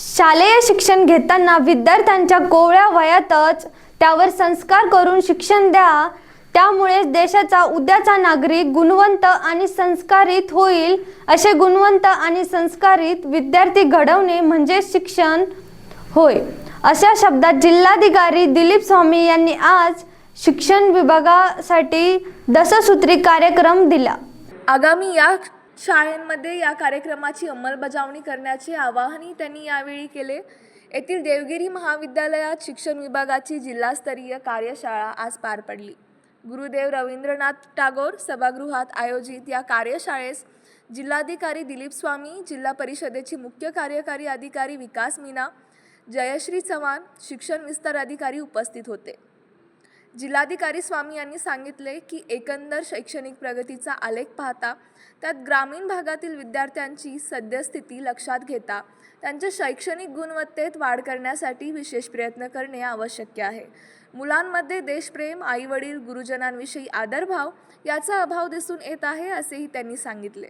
शालेय शिक्षण घेताना विद्यार्थ्यांच्या कोवळ्या वयातच त्यावर संस्कार करून शिक्षण द्या. त्यामुळे देशाचा उद्याचा नागरिक गुणवंत आणि संस्कारित होईल. असे गुणवंत आणि संस्कारित विद्यार्थी घडवणे म्हणजे शिक्षण होय. अशा शब्दात जिल्हाधिकारी दिलीप स्वामी यांनी आज शिक्षण विभागासाठी दससूत्री कार्यक्रम दिला. आगामी या शाळांमध्ये या कार्यक्रमाची अंमलबजावणी करण्याचे आवाहनही त्यांनी यावेळी केले. येथील देवगिरी महाविद्यालयात शिक्षण विभागाची जिल्हास्तरीय कार्यशाळा आज पार पडली. गुरुदेव रवींद्रनाथ टागोर सभागृहात आयोजित या कार्यशाळेस जिल्हाधिकारी दिलीप स्वामी जिल्हा परिषदेचे मुख्य कार्यकारी अधिकारी विकास मीना जयश्री चव्हाण शिक्षण विस्तार अधिकारी उपस्थित होते. जिल्हाधिकारी स्वामी यांनी सांगितले की एकंदर शैक्षणिक प्रगतीचा आलेख पाहता त्यात ग्रामीण भागातील विद्यार्थ्यांची सद्यस्थिती लक्षात घेता त्यांच्या शैक्षणिक गुणवत्तेत वाढ करण्यासाठी विशेष प्रयत्न करणे आवश्यक आहे. मुलांमध्ये देशप्रेम आईवडील गुरुजनांविषयी आदरभाव याचा अभाव दिसून येत आहे असेही त्यांनी सांगितले.